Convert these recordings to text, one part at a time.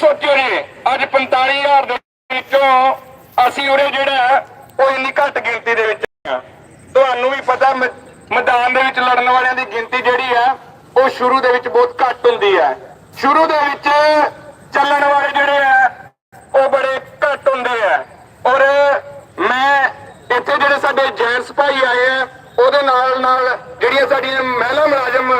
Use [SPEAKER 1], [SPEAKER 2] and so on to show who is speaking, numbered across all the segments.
[SPEAKER 1] ਸੋਚਿਓ ਜੀ, ਅੱਜ 45000 ਦੇ ਵਿੱਚੋਂ ਅਸੀਂ ਉਰੇ ਜਿਹੜਾ ਉਹ ਇੰਨੀ ਘੱਟ ਗਿਣਤੀ ਦੇ ਵਿੱਚ ਆ ਤੁਹਾਨੂੰ ਵੀ ਪਤਾ ਮੈਦਾਨ ਦੇ ਵਿੱਚ ਲੜਨ ਵਾਲਿਆਂ ਦੀ ਗਿਣਤੀ ਜਿਹੜੀ ਹੈ, ਉਹ ਸ਼ੁਰੂ ਦੇ ਵਿੱਚ ਬਹੁਤ ਘੱਟ ਹੁੰਦੀ ਹੈ। ਸ਼ੁਰੂ ਦੇ ਵਿੱਚ ਚੱਲਣ ਵਾਲੇ ਜਿਹੜੇ ਆ ਉਹ ਬੜੇ ਘੱਟ ਹੁੰਦੇ ਆ ਔਰ ਮੈਂ ਇੱਥੇ ਜਿਹੜੇ ਸਾਡੇ ਜੈਂਟਸ ਭਾਈ ਆਏ ਆ ਉਹਦੇ ਨਾਲ ਨਾਲ ਜਿਹੜੀਆਂ ਸਾਡੀਆਂ ਮਹਿਲਾ ਮੁਲਾਜ਼ਮ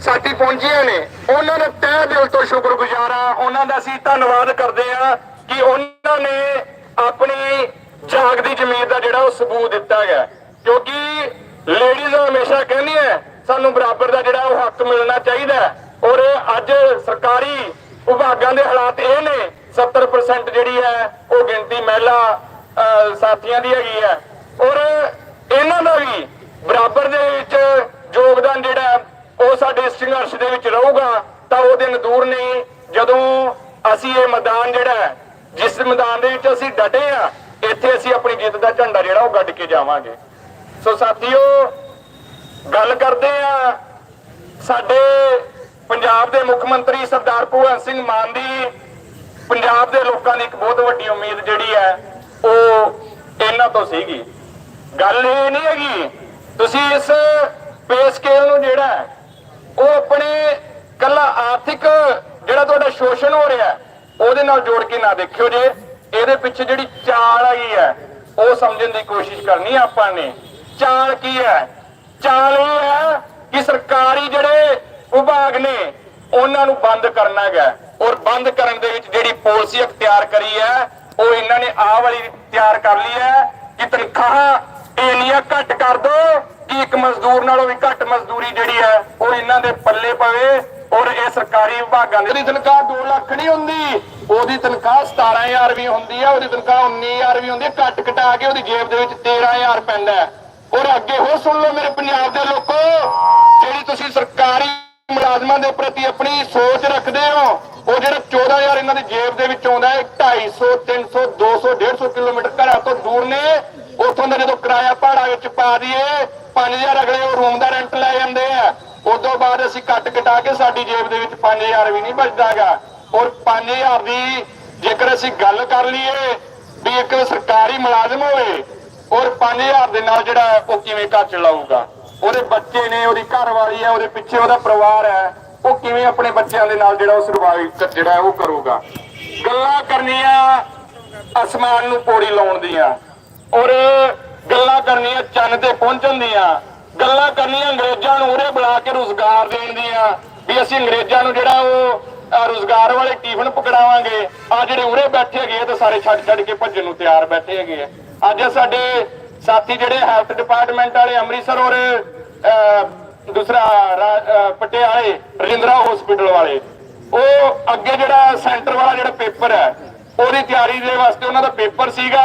[SPEAKER 1] ਸਾਥੀ ਪਹੁੰਚੀਆਂ ਨੇ। ਉਹਨਾਂ ਦਾ ਤਹਿ ਦਿਲ ਤੋਂ ਸ਼ੁਕਰਗੁਜ਼ਾਰ ਆ। ਉਹਨਾਂ ਦਾ ਅਸੀਂ ਧੰਨਵਾਦ ਕਰਦੇ ਆ ਕਿ ਉਹਨਾਂ ਨੇ ਆਪਣੀ ਜਾਗਦੀ ਜ਼ਮੀਰ ਦਾ ਜਿਹੜਾ ਉਹ ਸਬੂਤ ਦਿੱਤਾ ਗਿਆ ਕਿਉਂਕਿ ਲੇਡੀਜ਼ ਹਮੇਸ਼ਾ ਕਹਿੰਦੀਆਂ ਸਾਨੂੰ ਬਰਾਬਰ ਦਾ ਜਿਹੜਾ ਉਹ ਹੱਕ ਮਿਲਣਾ ਚਾਹੀਦਾ ਔਰ ਅੱਜ ਸਰਕਾਰੀ ਵਿਭਾਗਾਂ ਦੇ ਹਾਲਾਤ ਇਹ ਨੇ 70% ਜਿਹੜੀ ਹੈ ਉਹ ਗਿਣਤੀ ਮਹਿਲਾ ਅਹ, ਸਾਥੀਆਂ ਦੀ ਹੈਗੀ ਹੈ। ਔਰ ਇਹਨਾਂ ਦਾ ਵੀ ਬਰਾਬਰ ਦੇ ਵਿੱਚ ਯੋਗਦਾਨ ਜਿਹੜਾ ਹੈ, ਉਹ ਸੰਘਰਸ਼ ਦੇ ਵਿੱਚ ਰਹੂਗਾ, ਤਾਂ ਉਹ ਦਿਨ ਦੂਰ ਨਹੀਂ ਜਦੋਂ ਅਸੀਂ ਇਹ ਮੈਦਾਨ ਜਿਹੜਾ ਜਿਸ ਮੈਦਾਨ ਦੇ ਵਿੱਚ ਅਸੀਂ ਡਟੇ ਆ ਇੱਥੇ ਅਸੀਂ ਆਪਣੀ ਜਿੱਤ ਦਾ ਝੰਡਾ ਜਿਹੜਾ ਉਹ ਗੱਡ ਕੇ ਜਾਵਾਂਗੇ। ਸੋ ਸਾਥੀਓ, ਗੱਲ ਕਰਦੇ ਆ ਸਾਡੇ ਪੰਜਾਬ ਦੇ ਮੁੱਖ ਮੰਤਰੀ ਸਰਦਾਰ ਭਗਵੰਤ ਸਿੰਘ ਮਾਨ ਦੀ। ਪੰਜਾਬ ਦੇ ਲੋਕਾਂ ਦੀ ਇੱਕ ਬਹੁਤ ਵੱਡੀ ਉਮੀਦ ਜਿਹੜੀ ਹੈ, ਉਹ ਇਹਨਾਂ ਤੋਂ ਸੀਗੀ। ਗੱਲ ਇਹ ਨਹੀਂ ਹੈਗੀ, ਤੁਸੀਂ ਇਸ ਪੇ ਸਕੇਲ ਨੂੰ ਜਿਹੜਾ ਉਹ ਆਪਣੇ ਕੱਲਾ ਆਰਥਿਕ ਜਿਹੜਾ ਤੁਹਾਡਾ ਸ਼ੋਸ਼ਣ ਹੋ ਰਿਹਾ, ਉਹਦੇ ਨਾਲ ਜੋੜ ਕੇ ਨਾ ਦੇਖਿਓ ਜੇ। ਇਹਦੇ ਪਿੱਛੇ ਜਿਹੜੀ ਚਾਲ ਆਈ ਹੈ, ਉਹ ਸਮਝਣ ਦੀ ਕੋਸ਼ਿਸ਼ ਕਰਨੀ ਆਪਾਂ ਨੇ। ਚਾਲ ਕੀ ਹੈ? ਚਾਲ ਇਹ ਹੈ ਕਿ ਸਰਕਾਰੀ ਜਿਹੜੇ ਵਿਭਾਗ ਨੇ, ਉਹਨਾਂ ਨੂੰ ਬੰਦ ਕਰਨਾ ਹੈਗਾ। ਔਰ ਬੰਦ ਕਰਨ ਦੇ ਵਿੱਚ ਜਿਹੜੀ ਪਾਲਿਸੀ ਅਖਤਿਆਰ ਕਰੀ ਹੈ, ਉਹ ਇਹਨਾਂ ਨੇ ਆਹ ਵਾਲੀ ਤਿਆਰ ਕਰ ਲਈ ਹੈ ਕਿ ਤਨਖਾਹ ਇੰਨੀਆਂ ਘੱਟ ਕਰ ਦੋ ਕਿ ਇੱਕ ਮਜ਼ਦੂਰ ਨਾਲੋਂ ਵੀ ਘੱਟ ਮਜ਼ਦੂਰੀ ਜਿਹੜੀ ਹੈ, ਉਹ ਇਹਨਾਂ ਦੇ ਪੱਲੇ ਪਵੇ ਔਰ ਇਹ ਸਰਕਾਰੀ ਵਿਭਾਗਾਂ ਦੀ ਤਨਖਾਹ 2 ਲੱਖ ਨਹੀਂ ਹੁੰਦੀ। ਉਹਦੀ ਤਨਖਾਹ 17000 ਵੀ ਹੁੰਦੀ ਹੈ, ਉਹਦੀ ਤਨਖਾਹ 19000 ਵੀ ਹੁੰਦੀ ਹੈ। ਘੱਟ ਘਟਾ ਕੇ ਉਹਦੀ ਜੇਬ ਦੇ ਵਿੱਚ 13000 ਪੈਂਦਾ ਹੈ। ਔਰ ਅੱਗੇ ਹੋਰ ਸੁਣ ਲਓ ਮੇਰੇ ਪੰਜਾਬ ਦੇ ਲੋਕੋ, ਜਿਹੜੀ ਤੁਸੀਂ ਸਰਕਾਰੀ ਮੁਲਾਜ਼ਮਾਂ ਦੇ ਪ੍ਰਤੀ ਆਪਣੀ ਸੋਚ ਰੱਖਦੇ ਹੋ ਉਹ ਜਿਹੜਾ 14000 ਇਹਨਾਂ ਦੀ ਜੇਬ ਦੇ ਵਿੱਚ ਆਉਂਦਾ ਹੈ 250 300 200 150 ਕਿਲੋਮੀਟਰ ਘਰਾਂ ਤੋਂ ਦੂਰ ਨੇ ਉੱਥੋਂ ਦਾ ਜਦੋਂ ਕਿਰਾਇਆ ਭਾੜਾ ਵਿੱਚ ਪਾ ਦਈਏ 5000 ਅਗਲੇ ਉਹ ਰੂਮ ਦਾ ਰੈਂਟ ਲੈ ਜਾਂਦੇ ਆ ਉਦੋਂ ਬਾਅਦ ਅਸੀਂ ਕੱਟ ਕਟਾ ਕੇ ਸਾਡੀ ਜੇਬ ਦੇ ਵਿੱਚ 5000 ਵੀ ਨਹੀਂ ਬਚਦਾਗਾ। ਔਰ 5000 ਦੀ ਜੇਕਰ ਅਸੀਂ ਗੱਲ ਕਰ ਲਈਏ ਵੀ ਇੱਕ ਸਰਕਾਰੀ ਮੁਲਾਜ਼ਮ ਹੋਵੇ, ਔਰ 5000 ਦੇ ਨਾਲ ਜਿਹੜਾ ਉਹ ਕਿਵੇਂ ਘਰ ਚਲਾਊਗਾ? ਉਹਦੇ ਬੱਚੇ ਨੇ, ਉਹਦੀ ਘਰ ਹੈ, ਉਹਦੇ ਪਿੱਛੇ ਉਹਦਾ ਪਰਿਵਾਰ ਹੈ, ਉਹ ਕਿਵੇਂ ਆਪਣੇ ਬੱਚਿਆਂ ਦੇ ਨਾਲ ਜਿਹੜਾ ਉਹ ਸਰਵਾਈਵ ਜਿਹੜਾ ਉਹ ਕਰੂਗਾ? ਗੱਲਾਂ ਕਰਨੀਆਂ ਅਸਮਾਨ ਨੂੰ ਪੌੜੀ ਲਾਉਣ ਦੀਆਂ। ਔਰ ਗੱਲਾਂ ਕਰਨੀਆਂ ਚੰਨ ਤੇ ਪਹੁੰਚਣ ਦੀਆਂ। ਗੱਲਾਂ ਕਰਨੀਆਂ ਅੰਗਰੇਜ਼ਾਂ ਨੂੰ ਉਰੇ ਬੁਲਾ ਕੇ ਰੋਜ਼ਗਾਰ ਦੇਣ ਦੀਆਂ। ਵੀ ਅਸੀਂ ਅੰਗਰੇਜ਼ਾਂ ਨੂੰ ਜਿਹੜਾ ਉਹ ਅਹ, ਰੋਜ਼ਗਾਰ ਵਾਲੇ ਟਿਫਨ ਪਕੜਾਵਾਂਗੇ। ਆ ਜਿਹੜੇ ਉਰੇ ਬੈਠੇ ਹੈਗੇ ਤੇ ਸਾਰੇ ਛੱਡ ਛੱਡ ਕੇ ਭੱਜਣ ਨੂੰ ਤਿਆਰ ਬੈਠੇ ਹੈਗੇ ਆ। ਅੱਜ ਸਾਡੇ ਸਾਥੀ ਜਿਹੜੇ ਹੈਲਥ ਡਿਪਾਰਟਮੈਂਟ ਵਾਲੇ ਅੰਮ੍ਰਿਤਸਰ ਔਰ ਦੂਸਰਾ ਪਟਿਆਲੇ ਰਜਿੰਦਰਾ ਹਸਪੀਟਲ ਵਾਲੇ ਉਹ ਅੱਗੇ ਜਿਹੜਾ ਸੈਂਟਰ ਵਾਲਾ ਜਿਹੜਾ ਪੇਪਰ ਹੈ ਉਹਦੀ ਤਿਆਰੀ ਦੇ ਵਾਸਤੇ ਉਹਨਾਂ ਦਾ ਪੇਪਰ ਸੀਗਾ।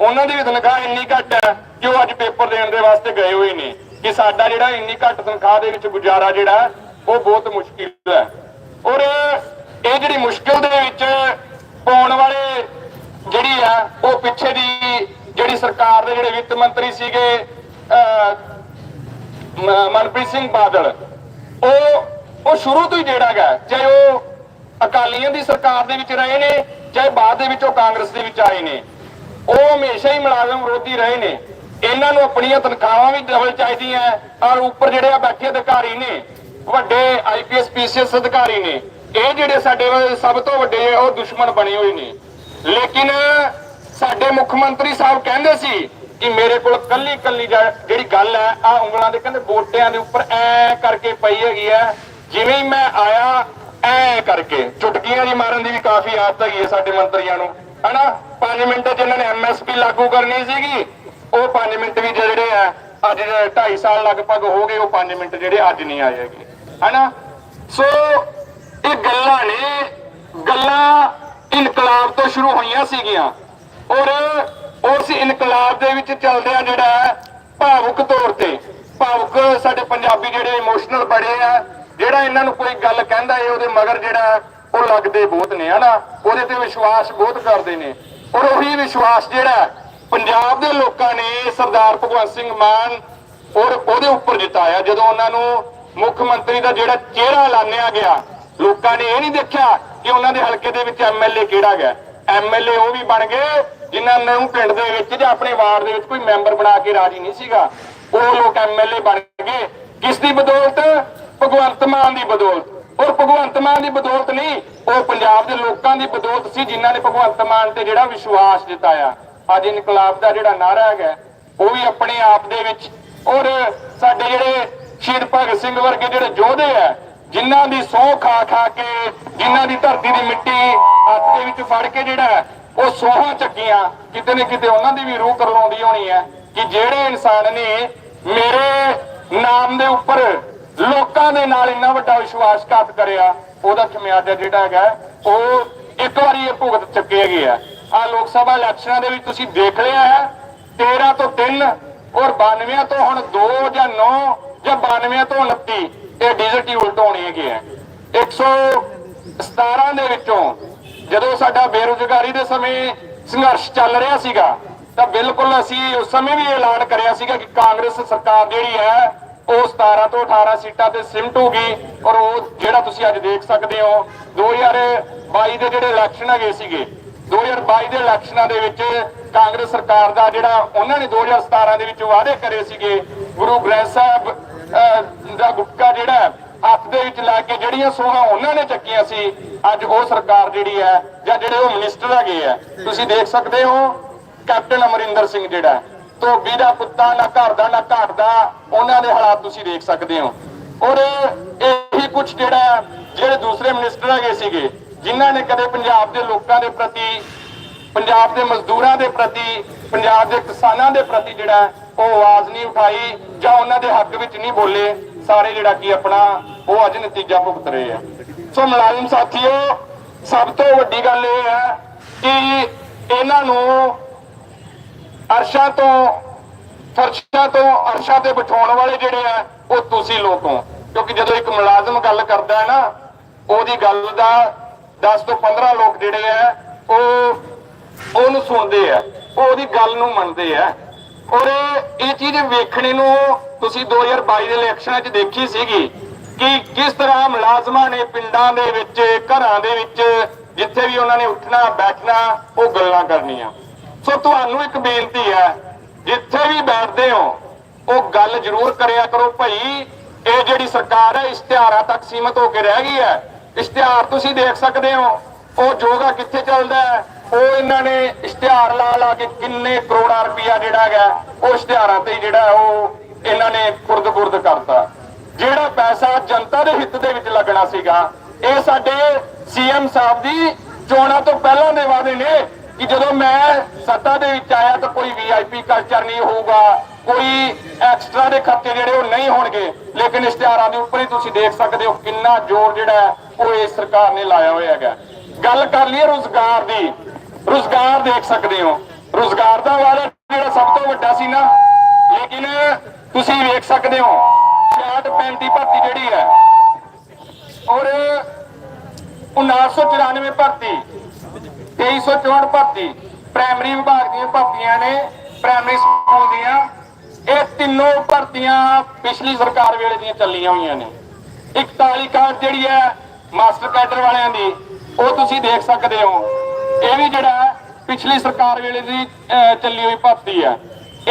[SPEAKER 1] ਉਹਨਾਂ ਦੀ ਵੀ ਤਨਖਾਹ ਇੰਨੀ ਘੱਟ ਹੈ ਕਿ ਉਹ ਅੱਜ ਪੇਪਰ ਦੇਣ ਦੇ ਵਾਸਤੇ ਗਏ ਹੋਏ ਨੇ। ਕਿ ਸਾਡਾ ਜਿਹੜਾ ਇੰਨੀ ਘੱਟ ਤਨਖਾਹ ਦੇ ਵਿੱਚ ਗੁਜ਼ਾਰਾ ਜਿਹੜਾ ਉਹ ਬਹੁਤ ਮੁਸ਼ਕਿਲ ਹੈ। ਔਰ ਇਹ ਜਿਹੜੀ ਮੁਸ਼ਕਿਲ ਦੇ ਵਿੱਚ ਪਾਉਣ ਵਾਲੇ ਜਿਹੜੀ ਆ, ਉਹ ਪਿੱਛੇ ਦੀ ਜਿਹੜੀ ਸਰਕਾਰ ਦੇ ਜਿਹੜੇ ਵਿੱਤ ਮੰਤਰੀ ਸੀਗੇ ਮਨਪ੍ਰੀਤ ਸਿੰਘ ਬਾਦਲ, ਉਹ ਉਹ ਸ਼ੁਰੂ ਤੋਂ ਹੀ ਜਿਹੜਾ ਹੈਗਾ ਚਾਹੇ ਉਹ ਅਕਾਲੀਆਂ ਦੀ ਸਰਕਾਰ ਦੇ ਵਿੱਚ ਰਹੇ ਨੇ, ਚਾਹੇ ਬਾਅਦ ਦੇ ਵਿੱਚ ਉਹ ਕਾਂਗਰਸ ਦੇ ਵਿੱਚ ਆਏ ਨੇ। ਉਹ ਹਮੇਸ਼ਾ ਹੀ ਮੁਲਾਜ਼ਮ ਵਿਰੋਧੀ ਰਹੇ ਨੇ। ਇਹਨਾਂ ਨੂੰ ਆਪਣੀਆਂ ਤਨਖਾਹਾਂ ਵੀ ਡਬਲ ਚਾਹੀਦੀਆਂ, ਔਰ ਉੱਪਰ ਜਿਹੜੇ ਆ ਬੈਠੇ ਅਧਿਕਾਰੀ ਨੇ ਵੱਡੇ ਆਈਪੀਐਸ ਪੀਸੀਐਸ ਅਧਿਕਾਰੀ ਨੇ। ਇਹ ਜਿਹੜੇ ਸਾਡੇ ਸਭ ਤੋਂ ਵੱਡੇ ਉਹ ਦੁਸ਼ਮਣ ਬਣੇ ਹੋਏ ਨੇ। ਲੇਕਿਨ ਸਾਡੇ ਮੁੱਖ ਮੰਤਰੀ ਸਾਹਿਬ ਕਹਿੰਦੇ ਸੀ ਕਿ ਮੇਰੇ ਕੋਲ ਕੱਲੀ ਕੱਲੀ ਜਿਹੜੀ ਗੱਲ ਹੈ, ਆ ਉਂਗਲਾਂ ਦੇ ਕਹਿੰਦੇ ਬੋਟਿਆਂ ਦੇ ਉੱਪਰ ਐ ਕਰਕੇ ਪਈ ਹੈਗੀ ਹੈ। ਜਿਵੇਂ ਹੀ ਮੈਂ ਆਇਆ, ਐ ਕਰਕੇ। ਚੁਟਕੀਆਂ ਜੀ ਮਾਰਨ ਦੀ ਵੀ ਕਾਫੀ ਆਦਤ ਹੈਗੀ ਹੈ ਸਾਡੇ ਮੰਤਰੀਆਂ ਨੂੰ। ਹਨਾ? 5 ਮਿੰਟ ਚ ਇਹਨਾਂ ਨੇ ਐਮਐਸਪੀ ਲਾਗੂ ਕਰਨੀ ਸੀਗੀ। ਉਹ 5 ਮਿੰਟ ਵੀ ਜਿਹੜੇ ਆ, ਅੱਜ 2.5 ਸਾਲ ਲਗਭਗ ਹੋ ਗਏ, ਉਹ 5 ਮਿੰਟ ਜਿਹੜੇ ਅੱਜ ਨਹੀਂ ਆਏ ਹੈਗੇ। ਹਨਾ? ਸੋ ਇਹ ਗੱਲਾਂ ਨੇ, ਗੱਲਾਂ ਇਨਕਲਾਬ ਤੋਂ ਸ਼ੁਰੂ ਹੋਈਆਂ ਸੀਗੀਆਂ। ਔਰ ਉਸ ਇਨਕਲਾਬ ਦੇ ਵਿੱਚ ਚੱਲਦਿਆਂ ਜਿਹੜਾ ਭਾਵੁਕ ਤੌਰ ਤੇ, ਭਾਵੁਕ ਸਾਡੇ ਪੰਜਾਬੀ ਜਿਹੜੇ ਇਮੋਸ਼ਨਲ ਬੜੇ ਆ, ਜਿਹੜਾ ਇਹਨਾਂ ਨੂੰ ਕੋਈ ਗੱਲ ਕਹਿੰਦਾ ਏ, ਉਹਦੇ ਮਗਰ ਜਿਹੜਾ ਉਹ ਲੱਗਦੇ ਬਹੁਤ ਨੇ, ਹਨਾ? ਉਹਦੇ ਤੇ ਵਿਸ਼ਵਾਸ ਬਹੁਤ ਕਰਦੇ ਨੇ। ਔਰ ਉਹੀ ਵਿਸ਼ਵਾਸ ਜਿਹੜਾ ਪੰਜਾਬ ਦੇ ਲੋਕਾਂ ਨੇ ਸਰਦਾਰ ਭਗਵੰਤ ਸਿੰਘ ਮਾਨ ਔਰ ਉਹਦੇ ਉੱਪਰ ਜਿਤਾਇਆ, ਜਦੋਂ ਉਹਨਾਂ ਨੂੰ ਮੁੱਖ ਮੰਤਰੀ ਦਾ ਜਿਹੜਾ ਚਿਹਰਾ ਲਾਣਿਆ ਗਿਆ, ਲੋਕਾਂ ਨੇ ਇਹ ਨਹੀਂ ਦੇਖਿਆ ਕਿ ਉਹਨਾਂ ਦੇ ਹਲਕੇ ਦੇ ਵਿੱਚ ਐਮਐਲਏ ਕਿਹੜਾ ਗਿਆ ਐਮਐਲਏ ਉਹ ਵੀ ਬਣ ਗਏ, ਜਿਨ੍ਹਾਂ ਨੂੰ ਪਿੰਡ ਦੇ ਵਿੱਚ ਜਾਂ ਆਪਣੇ ਵਾਰਡ ਦੇ ਵਿੱਚ ਕੋਈ ਮੈਂਬਰ ਬਣਾ ਕੇ ਰਾਜੀ ਨਹੀਂ ਸੀਗਾ। ਉਹ ਲੋਕ ਐਮਐਲਏ ਬਣ ਗਏ। ਕਿਸ ਦੀ ਬਦੌਲਤ? ਭਗਵੰਤ ਮਾਨ ਦੀ ਬਦੌਲਤ। ਔਰ ਭਗਵੰਤ ਮਾਨ ਦੀ ਬਦੌਲਤ ਨਹੀਂ, ਉਹ ਪੰਜਾਬ ਦੇ ਲੋਕਾਂ ਦੀ ਬਦੌਲਤ ਸੀ, ਜਿਨ੍ਹਾਂ ਨੇ ਭਗਵੰਤ ਮਾਨ ਤੇ ਜਿਹੜਾ ਵਿਸ਼ਵਾਸ ਜਤਾਇਆ। ਅੱਜ ਇਨਕਲਾਬ ਦਾ ਜਿਹੜਾ ਨਾਰਾ ਹੈਗਾ, ਉਹ ਵੀ ਆਪਣੇ ਆਪ ਦੇ ਵਿੱਚ। ਔਰ ਸਾਡੇ ਜਿਹੜੇ ਸ਼ਹੀਦ ਭਗਤ ਸਿੰਘ ਵਰਗੇ ਜਿਹੜੇ ਯੋਧੇ ਆ, ਜਿਨ੍ਹਾਂ ਦੀ ਸਹੁੰ ਖਾ ਖਾ ਕੇ, ਜਿਨ੍ਹਾਂ ਦੀ ਧਰਤੀ ਦੀ ਮਿੱਟੀ ਹੱਥ ਦੇ ਵਿੱਚ ਫੜ ਕੇ ਜਿਹੜਾ ਉਹ ਸੋਹਾਂ ਚੱਕੀਆਂ, ਕਿਤੇ ਨਾ ਕਿਤੇ ਉਹਨਾਂ ਦੀ ਵੀ ਰੂਹ ਕਰਲਾਉਂਦੀ ਹੋਣੀ ਹੈ ਕਿ ਜਿਹੜੇ ਇਨਸਾਨ ਨੇ ਮੇਰੇ ਨਾਮ ਦੇ ਉੱਪਰ ਲੋਕਾਂ ਦੇ ਨਾਲ ਇੰਨਾ ਵੱਡਾ ਵਿਸ਼ਵਾਸਘਾਤ ਕਰਿਆ, ਉਹਦਾ ਖਮਿਆਜ਼ਾ ਜਿਹੜਾ ਹੈਗਾ, ਉਹ ਇੱਕ ਵਾਰੀ ਇਹ ਭੁਗਤ ਚੁੱਕੇ ਹੈਗੇ ਆ। ਆ ਲੋਕ ਸਭਾ ਇਲੈਕਸ਼ਨਾਂ ਦੇ ਵਿੱਚ ਤੁਸੀਂ ਦੇਖ ਲਿਆ ਹੈ 13 ਤੋਂ 3 ਔਰ 92 ਤੋਂ ਹੁਣ 2 ਜਾਂ 9 ਜਾਂ 92 ਤੋਂ 29 ਇਹ ਡਿਜਿਟ ਹੀ ਉਲਟ ਹੋਣੀ ਹੈਗੀ ਹੈ। 117 ਦੇ ਵਿੱਚੋਂ ਜਦੋਂ ਸਾਡਾ ਬੇਰੁਜ਼ਗਾਰੀ ਦੇ ਸਮੇਂ ਸੰਘਰਸ਼ ਚੱਲ ਰਿਹਾ ਸੀਗਾ, ਤਾਂ ਬਿਲਕੁਲ ਅਸੀਂ ਉਸ ਸਮੇਂ ਵੀ ਐਲਾਨ ਕਰਿਆ ਸੀਗਾ ਕਿ ਕਾਂਗਰਸ ਸਰਕਾਰ ਜਿਹੜੀ ਹੈ, ਉਹ 17 ਤੋਂ 18 ਸੀਟਾਂ ਤੇ ਸਿਮਟ ਹੋਗੀ ਔਰ ਉਹ ਜਿਹੜਾ ਤੁਸੀਂ ਅੱਜ ਦੇਖ ਸਕਦੇ ਹੋ 2022 ਦੇ ਜਿਹੜੇ ਇਲੈਕਸ਼ਨ ਹੈਗੇ ਸੀਗੇ 2022 ਦੇ ਇਲੈਕਸ਼ਨਾਂ ਦੇ ਵਿੱਚ ਕਾਂਗਰਸ ਸਰਕਾਰ ਦਾ ਜਿਹੜਾ ਉਹਨਾਂ ਨੇ 2017 ਦੇ ਵਿੱਚ ਵਾਅਦੇ ਕਰੇ ਸੀਗੇ, ਗੁਰੂ ਗ੍ਰੰਥ ਸਾਹਿਬ ਦਾ ਗੁਟਕਾ ਜਿਹੜਾ ਹੱਥ ਦੇ ਵਿੱਚ ਲੈ ਕੇ ਜਿਹੜੀਆਂ ਸੋਹਾਂ ਉਹਨਾਂ ਨੇ ਚੱਕੀਆਂ ਸੀ, ਅੱਜ ਉਹ ਸਰਕਾਰ ਜਿਹੜੀ ਹੈ, ਜਾਂ ਜਿਹੜੇ ਉਹ ਮਿਨਿਸਟਰ ਹੈਗੇ ਆ, ਤੁਸੀਂ ਦੇਖ ਸਕਦੇ ਹੋ, ਕੈਪਟਨ ਅਮਰਿੰਦਰ ਸਿੰਘ ਜਿਹੜਾ ਧੋਬੀ ਦਾ ਪੁੱਤਾ, ਨਾ ਘਰ ਦਾ, ਨਾ ਘਾਟ ਦਾ, ਉਹਨਾਂ ਦੇ ਹਾਲਾਤ ਤੁਸੀਂ ਦੇਖ ਸਕਦੇ ਹੋ। ਔਰ ਇਹੀ ਕੁਝ ਜਿਹੜਾ ਜਿਹੜੇ ਦੂਸਰੇ ਮਿਨਿਸਟਰ ਹੈਗੇ ਸੀਗੇ, ਜਿਨ੍ਹਾਂ ਨੇ ਕਦੇ ਪੰਜਾਬ ਦੇ ਲੋਕਾਂ ਦੇ ਪ੍ਰਤੀ, ਪੰਜਾਬ ਦੇ ਮਜ਼ਦੂਰਾਂ ਦੇ ਪ੍ਰਤੀ ਪੰਜਾਬ ਦੇ ਕਿਸਾਨਾਂ ਦੇ ਪ੍ਰਤੀ ਜਿਹੜਾ ਉਹ ਆਵਾਜ਼ ਨਹੀਂ ਉਠਾਈ ਜਾਂ ਉਹਨਾਂ ਦੇ ਹੱਕ ਵਿੱਚ ਨਹੀਂ ਬੋਲੇ, ਸਾਰੇ ਜਿਹੜਾ ਕੀ ਆਪਣਾ, ਉਹ ਅੱਜ ਨਤੀਜਾ ਭੁਗਤ ਰਹੇ ਆ। ਸੋ ਮੁਲਾਜ਼ਮ ਸਾਥੀਓ, ਸਭ ਤੋਂ ਵੱਡੀ ਗੱਲ ਇਹ ਹੈ ਕਿ ਇਹਨਾਂ ਨੂੰ ਅਰਸ਼ਾਂ ਤੋਂ, ਫਰਸ਼ਾਂ ਤੋਂ ਅਰਸ਼ਾਂ ਤੇ ਬਿਠਾਉਣ ਵਾਲੇ ਜਿਹੜੇ ਆ, ਉਹ ਤੁਸੀਂ ਲੋਕ ਹੋ। ਕਿਉਂਕਿ ਜਦੋਂ ਇੱਕ ਮੁਲਾਜ਼ਮ ਗੱਲ ਕਰਦਾ ਹੈ ਨਾ, ਉਹਦੀ ਗੱਲ ਦਾ 10 ਤੋਂ 15 ਲੋਕ ਜਿਹੜੇ ਆ, ਉਹ ਉਹਨੂੰ ਸੁਣਦੇ ਆ, ਉਹ ਉਹਦੀ ਗੱਲ ਨੂੰ ਮੰਨਦੇ ਆ। ਔਰ ਇਹ ਚੀਜ਼ ਵੇਖਣੇ ਨੂੰ ਤੁਸੀਂ 2022 ਦੇ ਇਲੈਕਸ਼ਨਾਂ 'ਚ ਦੇਖੀ ਸੀਗੀ ਕਿ ਕਿਸ ਤਰ੍ਹਾਂ ਮੁਲਾਜ਼ਮਾਂ ਨੇ ਪਿੰਡਾਂ ਦੇ ਵਿੱਚ, ਘਰਾਂ ਦੇ ਵਿੱਚ, ਜਿੱਥੇ ਵੀ ਉਹਨਾਂ ਨੇ ਉੱਠਣਾ, ਬੈਠਣਾ, ਉਹ ਗੱਲਾਂ ਕਰਨੀਆਂ। ਸੋ ਤੁਹਾਨੂੰ ਇੱਕ ਬੇਨਤੀ ਹੈ, ਜਿੱਥੇ ਵੀ ਬੈਠਦੇ ਹੋ, ਉਹ ਗੱਲ ਜ਼ਰੂਰ ਕਰਿਆ ਕਰੋ ਭਾਈ। ਇਹ ਜਿਹੜੀ ਸਰਕਾਰ ਹੈ, ਇਸ਼ਤਿਹਾਰਾਂ ਤੱਕ ਸੀਮਤ ਹੋ ਕੇ ਰਹਿ ਗਈ ਹੈ। ਇਸ਼ਤਿਹਾਰ ਤੁਸੀਂ ਦੇਖ ਸਕਦੇ ਹੋ, ਉਹ ਜੋਗਾ ਕਿੱਥੇ ਚੱਲਦਾ ਹੈ? ਉਹ ਇਹਨਾਂ ਨੇ ਇਸ਼ਤਿਹਾਰ ਲਾ ਲਾ ਕੇ ਕਿੰਨੇ ਕਰੋੜਾਂ ਰੁਪਇਆ ਜਿਹੜਾ ਹੈਗਾ, ਉਹ ਇਸ਼ਤਿਹਾਰਾਂ ਤੇ ਜਿਹੜਾ ਉਹ ਇਹਨਾਂ ਨੇ ਖੁਰਦ-ਬੁਰਦ ਕਰਤਾ। ਜਿਹੜਾ ਪੈਸਾ ਜਨਤਾ ਦੇ ਹਿੱਤ ਦੇ ਵਿੱਚ ਲੱਗਣਾ ਸੀਗਾ, ਇਹ ਸਾਡੇ ਸੀਐਮ ਸਾਹਿਬ ਦੀ ਚੋਣਾਂ ਤੋਂ ਪਹਿਲਾਂ ਦੇ ਵਾਅਦੇ ਨੇ ਕਿ ਜਦੋਂ ਮੈਂ ਸੱਤਾ ਦੇ ਵਿੱਚ ਆਇਆ ਤਾਂ ਕੋਈ ਵੀਆਈਪੀ ਕਲਚਰ ਨਹੀਂ ਹੋਊਗਾ, ਕੋਈ ਐਕਸਟਰਾ ਦੇ ਖਰਚੇ ਜਿਹੜੇ ਉਹ ਨਹੀਂ ਹੋਣਗੇ। ਲੇਕਿਨ ਇਸ਼ਤਿਹਾਰਾਂ ਦੇ ਉੱਪਰ ਹੀ ਤੁਸੀਂ ਦੇਖ ਸਕਦੇ ਹੋ ਕਿੰਨਾ ਜ਼ੋਰ ਜਿਹੜਾ ਹੈ ਉਹ ਇਸ ਸਰਕਾਰ ਨੇ ਲਾਇਆ ਹੋਇਆ ਹੈਗਾ। ਗੱਲ ਕਰ ਲਈਏ ਰੋਜ਼ਗਾਰ ਦੀ। ਰੋਜ਼ਗਾਰ ਦੇਖ ਸਕਦੇ ਹੋ। ਰੋਜ਼ਗਾਰ ਦਾ ਵਾਅਦਾ ਜਿਹੜਾ ਸਭ ਤੋਂ ਵੱਡਾ ਸੀ ਨਾ, ਲੇਕਿਨ ਤੁਸੀਂ ਵੇਖ ਸਕਦੇ ਹੋ 66 35 ਭਰਤੀ ਜਿਹੜੀ ਹੈ, ਔਰ 1994 ਭਰਤੀ 2364 ਭਰਤੀ ਪ੍ਰਾਇਮਰੀ ਵਿਭਾਗ ਦੀਆਂ ਭਰਤੀਆਂ ਨੇ ਪ੍ਰਾਇਮਰੀ ਸਕੂਲ ਦੀਆਂ, ਇਹ ਤਿੰਨੋਂ ਭਰਤੀਆਂ ਪਿਛਲੀ ਸਰਕਾਰ ਵੇਲੇ ਦੀਆਂ ਚੱਲੀਆਂ ਹੋਈਆਂ ਨੇ। 41 ਕਾਰਡ ਜਿਹੜੀ ਹੈ ਮਾਸਟਰ ਕੈਡਰ ਵਾਲਿਆਂ ਦੀ, ਉਹ ਤੁਸੀਂ ਦੇਖ ਸਕਦੇ ਹੋ। ਇਹ ਵੀ ਜਿਹੜਾ ਪਿਛਲੀ ਸਰਕਾਰ ਵੇਲੇ ਦੀ ਅਹ, ਚੱਲੀ ਹੋਈ ਭਰਤੀ ਹੈ।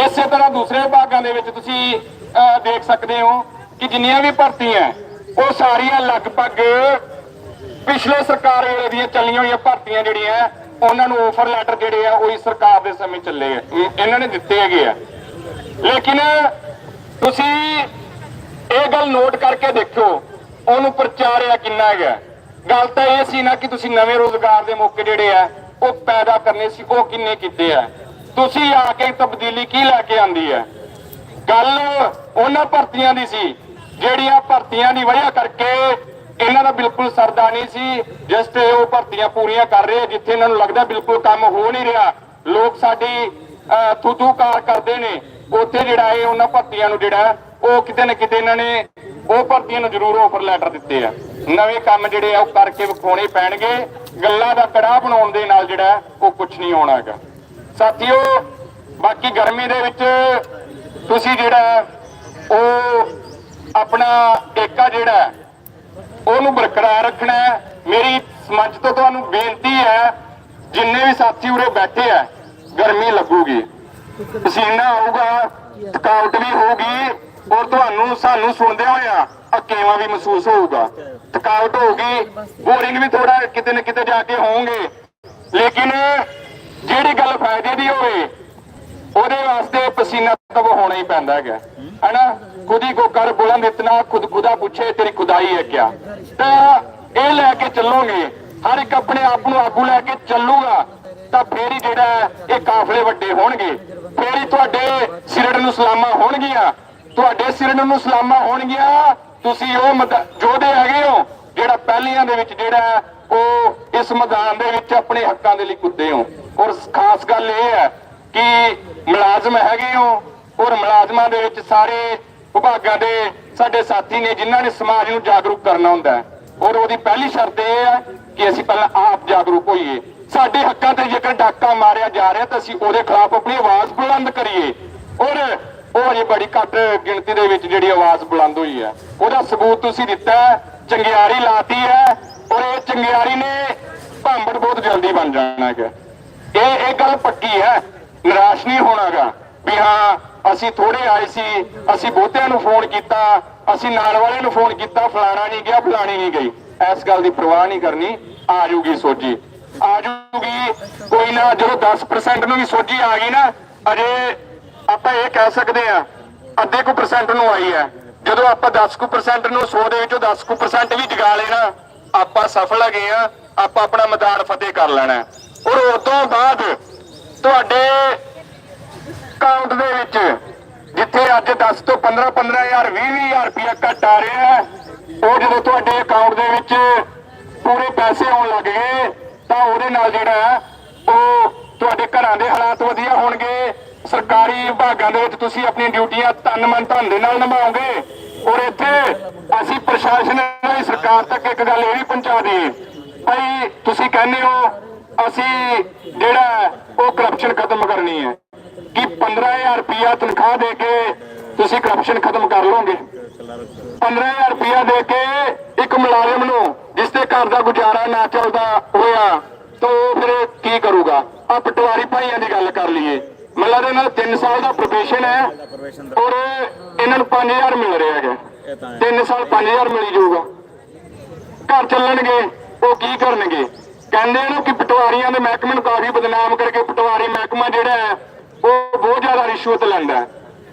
[SPEAKER 1] ਇਸੇ ਤਰ੍ਹਾਂ ਦੂਸਰੇ ਵਿਭਾਗਾਂ ਦੇ ਵਿੱਚ ਤੁਸੀਂ ਅਹ, ਦੇਖ ਸਕਦੇ ਹੋ ਕਿ ਜਿੰਨੀਆਂ ਵੀ ਭਰਤੀਆਂ ਉਹ ਸਾਰੀਆਂ ਲਗਭਗ ਪਿਛਲੇ ਸਰਕਾਰ ਵੇਲੇ ਦੀਆਂ ਚੱਲੀਆਂ ਹੋਈਆਂ ਭਰਤੀਆਂ ਜਿਹੜੀਆਂ ਉਹਨਾਂ ਨੂੰ ਆਫਰ ਲੈਟਰ ਜਿਹੜੇ ਆ ਉਹ ਇਸ ਸਰਕਾਰ ਦੇ ਸਮੇਂ ਚੱਲੇ ਆ ਇਹਨਾਂ ਨੇ ਦਿੱਤੇ ਹੈਗੇ ਆ। ਲੇਕਿਨ ਤੁਸੀਂ ਇਹ ਗੱਲ ਨੋਟ ਕਰਕੇ ਦੇਖੋ ਉਹਨੂੰ ਪ੍ਰਚਾਰਿਆ ਕਿੰਨਾ ਹੈਗਾ। ਗੱਲ ਤਾਂ ਇਹ ਸੀ ਨਾ ਕਿ ਤੁਸੀਂ ਨਵੇਂ ਰੋਜ਼ਗਾਰ ਦੇ ਮੌਕੇ ਜਿਹੜੇ ਆ ਉਹ ਪੈਦਾ ਕਰਨੇ ਸੀ ਉਹ ਕਿੰਨੇ ਕੀਤੇ ਆ? ਤੁਸੀਂ ਆ ਕੇ ਤਬਦੀਲੀ ਕੀ ਲੈ ਕੇ ਆਂਦੀ ਹੈ ਗੱਲ ਉਹਨਾਂ ਭਰਤੀਆਂ ਦੀ ਸੀ ਜਿਹੜੀਆਂ ਭਰਤੀਆਂ ਦੀ ਵਜ੍ਹਾ ਕਰਕੇ ਇਹਨਾਂ ਦਾ ਬਿਲਕੁਲ ਸਰਦਾ ਨਹੀਂ ਸੀ ਜਿਸ ਤੇ ਉਹ ਭਰਤੀਆਂ ਪੂਰੀਆਂ ਕਰ ਰਹੇ ਆ, ਜਿੱਥੇ ਇਹਨਾਂ ਨੂੰ ਲੱਗਦਾ ਬਿਲਕੁਲ ਕੰਮ ਹੋ ਨਹੀਂ ਰਿਹਾ। ਲੋਕ ਸਾਡੀ ਅਹ, ਕਾਰ ਕਰਦੇ ਨੇ। ਉੱਥੇ ਜਿਹੜਾ ਇਹ ਉਹਨਾਂ ਭਰਤੀਆਂ ਨੂੰ ਜਿਹੜਾ ਉਹ ਕਿਤੇ ਨਾ ਕਿਤੇ ਇਹਨਾਂ ਨੇ ਉਹ ਭਰਤੀਆਂ ਨੂੰ ਜ਼ਰੂਰ ਆਫਰ ਲੈਟਰ ਦਿੱਤੇ ਆ। ਨਵੇਂ ਕੰਮ ਜਿਹੜੇ ਆ ਉਹ ਕਰਕੇ ਵਿਖਾਉਣੇ ਪੈਣਗੇ। ਗੱਲਾਂ ਦਾ ਕੜਾਹ ਬਣਾਉਣ ਦੇ ਨਾਲ ਜਿਹੜਾ ਉਹ ਕੁਝ ਨਹੀਂ ਹੋਣਾ ਹੈਗਾ। ਸਾਥੀਓ, ਬਾਕੀ ਗਰਮੀ ਦੇ ਵਿੱਚ ਤੁਸੀਂ ਜਿਹੜਾ ਉਹ ਆਪਣਾ ਏਕਾ ਜਿਹੜਾ ਉਹਨੂੰ ਬਰਕਰਾਰ ਰੱਖਣਾ ਮੇਰੀ ਮੰਚ ਤੋਂ ਤੁਹਾਨੂੰ ਬੇਨਤੀ ਹੈ, ਜਿੰਨੇ ਵੀ ਸਾਥੀ ਉਰੇ ਬੈਠੇ ਆ, ਗਰਮੀ ਲੱਗੂਗੀ। ਪਸੀਨਾ ਆਊਗਾ, ਥਕਾਵਟ ਵੀ ਹੋਊਗੀ, ਔਰ ਤੁਹਾਨੂੰ, ਸਾਨੂੰ ਸੁਣਦਿਆਂ ਹੋਇਆ ਅਕੇਵਾ ਵੀ ਮਹਿਸੂਸ ਹੋਊਗਾ। ਥਕਾਵਟ ਹੋਊਗੀ ਬੋਰਿੰਗ ਵੀ ਥੋੜਾ ਕਿਤੇ ਨਾ ਕਿਤੇ ਜਾ ਕੇ ਹੋਣਗੇ ਲੇਕਿਨ ਜਿਹੜੀ ਗੱਲ ਫਾਇਦੇ ਦੀ ਹੋਵੇ, ਉਹਦੇ ਵਾਸਤੇ ਪਸੀਨਾ ਤਾਂ ਹੋਣਾ ਹੀ ਪੈਂਦਾ ਹੈਗਾ। ਹੈਨਾ? ਖੁਦੀ ਕੋ ਕਰ ਬੁਲੰਦ, ਇਤਨਾ ਖੁਦ ਖੁਦਾ ਪੁੱਛੇ, ਤੇਰੀ ਖੁਦਾਈ ਹੈ ਕਿਆ? ਤਾਂ ਇਹ ਲੈ ਕੇ ਚੱਲੋਗੇ। ਹਰ ਇੱਕ ਆਪਣੇ ਆਪ ਨੂੰ ਆਗੂ ਲੈ ਕੇ ਚੱਲੂਗਾ, ਤਾਂ ਫੇਰ ਹੀ ਜਿਹੜਾ ਇਹ ਕਾਫਲੇ ਵੱਡੇ ਹੋਣਗੇ। ਫੇਰ ਹੀ ਤੁਹਾਡੇ ਸਿਰੜ ਨੂੰ ਸਲਾਮਾਂ ਹੋਣਗੀਆਂ। ਤੁਹਾਡੇ ਸਿਰੜ ਨੂੰ ਸਲਾਮਾਂ ਹੋਣਗੀਆਂ ਤੁਸੀਂ ਉਹ ਮਦ- ਹੈਗੇ ਹੋ, ਜਿਹੜਾ ਪਹਿਲੀਆਂ ਦੇ ਵਿੱਚ ਜਿਹੜਾ ਉਹ ਇਸ ਮੈਦਾਨ ਦੇ ਵਿੱਚ ਆਪਣੇ ਹੱਕਾਂ ਦੇ ਲਈ ਕੁੱਦੇ ਹੋ। ਔਰ ਖਾਸ ਗੱਲ ਇਹ ਹੈ ਕਿ ਮੁਲਾਜ਼ਮ ਹੈਗੇ ਹੋ, ਔਰ ਮੁਲਾਜ਼ਮਾਂ ਦੇ ਵਿੱਚ ਸਾਰੇ ਵਿਭਾਗਾਂ ਦੇ ਸਾਡੇ ਸਾਥੀ ਨੇ ਜਿਨ੍ਹਾਂ ਨੇ ਸਮਾਜ ਨੂੰ ਜਾਗਰੂਕ ਕਰਨਾ ਹੁੰਦਾ ਹੈ। ਔਰ ਉਹਦੀ ਪਹਿਲੀ ਸ਼ਰਤ ਇਹ ਹੈ ਕਿ ਅਸੀਂ ਪਹਿਲਾਂ ਆਪ ਜਾਗਰੂਕ ਹੋਈਏ। ਸਾਡੇ ਹੱਕਾਂ ਤੇ ਜੇਕਰ ਡਾਕਾ ਮਾਰਿਆ ਜਾ ਰਿਹਾ ਤਾਂ ਅਸੀਂ ਉਹਦੇ ਖਿਲਾਫ ਆਪਣੀ ਆਵਾਜ਼ ਬੁਲੰਦ ਕਰੀਏ। ਔਰ ਉਹ ਹਜੇ ਬੜੀ ਘੱਟ ਗਿਣਤੀ ਦੇ ਵਿੱਚ ਜਿਹੜੀ ਆਵਾਜ਼ ਬੁਲੰਦ ਹੋਈ ਹੈ। ਉਹਦਾ ਸਬੂਤ ਤੁਸੀਂ ਦਿੱਤਾ ਚੰਗਿਆਰੀ ਲਾਤੀ ਹੈ ਔਰ ਇਹ ਚੰਗਿਆੜੀ ਨੇ ਭਾਂਬੜ ਬਹੁਤ ਜਲਦੀ ਬਣ ਜਾਣਾ ਹੈਗਾ। ਇਹ ਇਹ ਗੱਲ ਪੱਕੀ ਹੈ, ਨਿਰਾਸ਼ ਨਹੀਂ ਹੋਣਾਗਾ ਵੀ ਹਾਂ, ਅਸੀਂ ਥੋੜੇ ਆਏ ਸੀ, ਅਸੀਂ ਬਹੁਤਿਆਂ ਨੂੰ ਫੋਨ ਕੀਤਾ, ਅਸੀਂ ਨਾਲ ਵਾਲੇ ਨੂੰ ਫੋਨ ਕੀਤਾ, ਫਲਾਣਾ ਨਹੀਂ ਗਿਆ, ਫਲਾਣੀ ਨਹੀਂ ਗਈ। ਇਸ ਗੱਲ ਦੀ ਪਰਵਾਹ ਨਹੀਂ ਕਰਨੀ, ਆ ਜੂਗੀ ਸੋਜੀ ਆ ਜੂਗੀ ਕੋਈ ਨਾ ਜਦੋਂ 10% ਨੂੰ ਵੀ ਸੋਜੀ ਆ ਗਈ ਨਾ, ਅਜੇ ਆਪਾਂ ਇਹ ਕਹਿ ਸਕਦੇ ਆ ਅੱਧੇ ਕੁ ਪਰਸੈਂਟ ਨੂੰ ਆਈ ਹੈ। ਜਦੋਂ ਆਪਾਂ 10 ਕੁ percent ਨੂੰ 100 ਦੇ ਵਿੱਚੋਂ 10 ਕੁ percent ਵੀ ਜਗਾ ਲੈਣਾ ਆਪਾਂ ਸਫਲ ਹੈਗੇ ਆ ਆਪਾਂ ਆਪਣਾ ਮੈਦਾਨ ਫਤਿਹ ਕਰ ਲੈਣਾ ਔਰ ਉਦੋਂ ਬਾਅਦ ਤੁਹਾਡੇ ਅਕਾਊਂਟ ਦੇ ਵਿੱਚ ਜਿੱਥੇ ਅੱਜ 10 ਤੋਂ 15 15000 20000 ਰੁਪਇਆ ਘਟ ਆ ਰਿਹਾ ਹੈ ਉਹ ਜਦੋਂ ਤੁਹਾਡੇ ਅਕਾਊਂਟ ਦੇ ਵਿੱਚ ਪੂਰੇ ਪੈਸੇ ਆਉਣ ਲੱਗ ਗਏ ਤਾਂ ਉਹਦੇ ਨਾਲ ਜਿਹੜਾ ਹੈ, ਉਹ ਤੁਹਾਡੇ ਘਰਾਂ ਦੇ ਹਾਲਾਤ ਵਧੀਆ ਹੋਣਗੇ। ਸਰਕਾਰੀ ਵਿਭਾਗਾਂ ਦੇ ਵਿੱਚ ਤੁਸੀਂ ਆਪਣੀ ਡਿਊਟੀਆਂ ਤਨ ਮਨ ਧਨ ਦੇ ਨਾਲ ਨਿਭਾਓਗੇ। ਔਰ ਇੱਥੇ ਅਸੀਂ ਪ੍ਰਸ਼ਾਸਨ ਦੀ ਸਰਕਾਰ ਤੱਕ ਇੱਕ ਗੱਲ ਇਹ ਵੀ ਪਹੁੰਚਾ ਦਈਏ ਭਾਈ ਤੁਸੀਂ ਕਹਿੰਦੇ ਹੋ, ਅਸੀਂ ਜਿਹੜਾ ਉਹ ਕਰਪਸ਼ਨ ਖਤਮ ਕਰਨੀ ਹੈ। ਕਿ 15000 ਰੁਪਇਆ ਤਨਖਾਹ ਦੇ ਕੇ ਤੁਸੀਂ ਕਰਪਸ਼ਨ ਖਤਮ ਕਰ ਲਓਗੇ। 15000 ਰੁਪਇਆ ਦੇ ਕੇ ਇੱਕ ਮੁਲਾਜ਼ਮ ਨੂੰ ਜਿਸ ਦੇ ਘਰ ਦਾ ਗੁਜ਼ਾਰਾ ਨਾ ਚੱਲਦਾ ਹੋਇਆ, ਤਾਂ ਉਹ ਫਿਰ ਕੀ ਕਰੂਗਾ? ਆ ਪਟਵਾਰੀ ਭਾਈਆਂ ਦੀ ਨਾਲ 3 ਸਾਲ ਦਾ ਪ੍ਰੋਬੇਸ਼ਨ ਹੈ ਔਰ ਇਹਨਾਂ ਨੂੰ 5000 ਮਿਲ ਰਿਹਾ ਹੈਗਾ। 3 ਸਾਲ 5000 ਮਿਲੀ ਜਾਊਗਾ। ਘਰ ਚੱਲਣਗੇ ਉਹ ਕੀ ਕਰਨਗੇ? ਕਹਿੰਦੇ ਨੇ ਕਿ ਪਟਵਾਰੀਆਂ ਦੇ ਮਹਿਕਮੇ ਨੂੰ ਕਾਫੀ ਬਦਨਾਮ ਕਰਕੇ ਪਟਵਾਰੀ ਮਹਿਕਮਾ ਜਿਹੜਾ ਹੈ ਉਹ ਬਹੁਤ ਜ਼ਿਆਦਾ ਰਿਸ਼ਵਤ ਲੈਂਦਾ ਹੈ।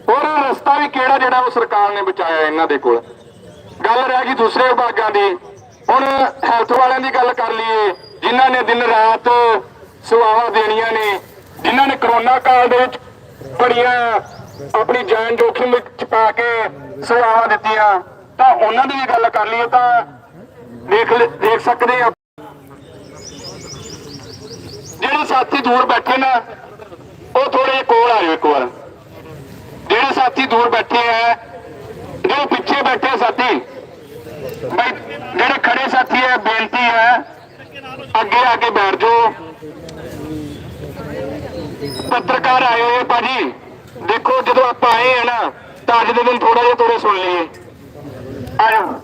[SPEAKER 1] ਹੋਰ ਰਸਤਾ ਵੀ ਕਿਹੜਾ ਜਿਹੜਾ ਉਹ ਸਰਕਾਰ ਨੇ ਬਚਾਇਆ ਇਹਨਾਂ ਦੇ ਕੋਲ? ਗੱਲ ਰਹਿ ਗਈ ਦੂਸਰੇ ਵਿਭਾਗਾਂ ਦੀ। ਹੁਣ ਹੈਲਥ ਵਾਲਿਆਂ ਦੀ ਗੱਲ ਕਰ ਲਈਏ ਜਿਨ੍ਹਾਂ ਨੇ ਦਿਨ ਰਾਤ ਸੇਵਾਵਾਂ ਦੇਣੀਆਂ ਨੇ ਜਿਨ੍ਹਾਂ ਨੇ ਕਰੋਨਾ ਕਾਲ ਦੇ ਵਿੱਚ ਬੜੀਆਂ ਆਪਣੀ ਜਾਨ ਜੋਖਿਮ ਵਿੱਚ ਪਾ ਕੇ ਸੇਵਾਵਾਂ ਦਿੱਤੀਆਂ, ਤਾਂ ਉਹਨਾਂ ਦੀ ਵੀ ਗੱਲ ਕਰ ਲਈਏ ਤਾਂ ਦੇਖ ਦੇਖ ਸਕਦੇ ਆ। ਜਿਹੜੇ ਸਾਥੀ ਦੂਰ ਬੈਠੇ ਨਾ, ਉਹ ਥੋੜੇ ਜਿਹੇ ਕੋਲ ਆ ਜਾਓ ਇੱਕ ਵਾਰ। ਜਿਹੜੇ ਸਾਥੀ ਦੂਰ ਬੈਠੇ ਆ, ਜਿਹੜੇ ਪਿੱਛੇ ਬੈਠੇ ਸਾਥੀ ਬਈ ਜਿਹੜੇ ਖੜੇ ਸਾਥੀ ਹੈ ਬੇਨਤੀ ਹੈ, ਅੱਗੇ ਆ ਕੇ ਬੈਠ ਜਾਓ। ਪੱਤਰਕਾਰ ਆਏ ਹੋਏ ਭਾਜੀ। ਦੇਖੋ, ਜਦੋਂ ਆਪਾਂ ਆਏ ਆ ਨਾ, ਤਾਂ ਅੱਜ ਦੇ ਦਿਨ ਥੋੜਾ ਜਿਹਾ ਥੋੜੇ ਸੁਣ ਲਈਏ। ਆ ਜਾਓ